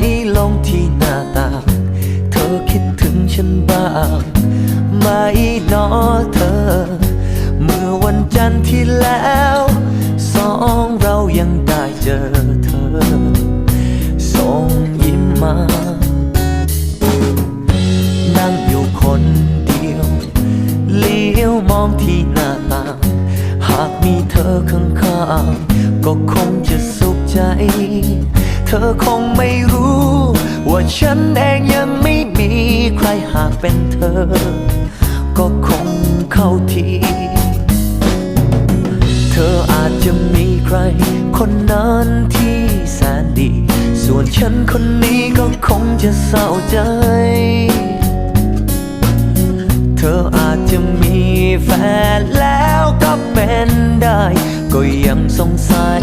ไหลลงที่หน้าต่าง เธอคิดถึงฉันบ้างไหมนอเธอ เมื่อวันจันทร์ที่แล้ว สองเรายังได้เจอเธอ ส่งยิ้มมา นั่งอยู่คนเดียว เลี้ยวมองที่หน้าต่าง หากมีเธอข้างๆก็คงจะสุขใจ เธอคงไม่รู้ ว่าฉันเองยังไม่มีใครหากเป็นเธอ ก็คงเข้าที เธออาจจะมีใคร คนนั้นที่แสนดี ส่วนฉันคนนี้ก็คงจะเศร้าใจ เธออาจจะมีแฟนแล้วก็เป็นได้ ก็ยังสงสัย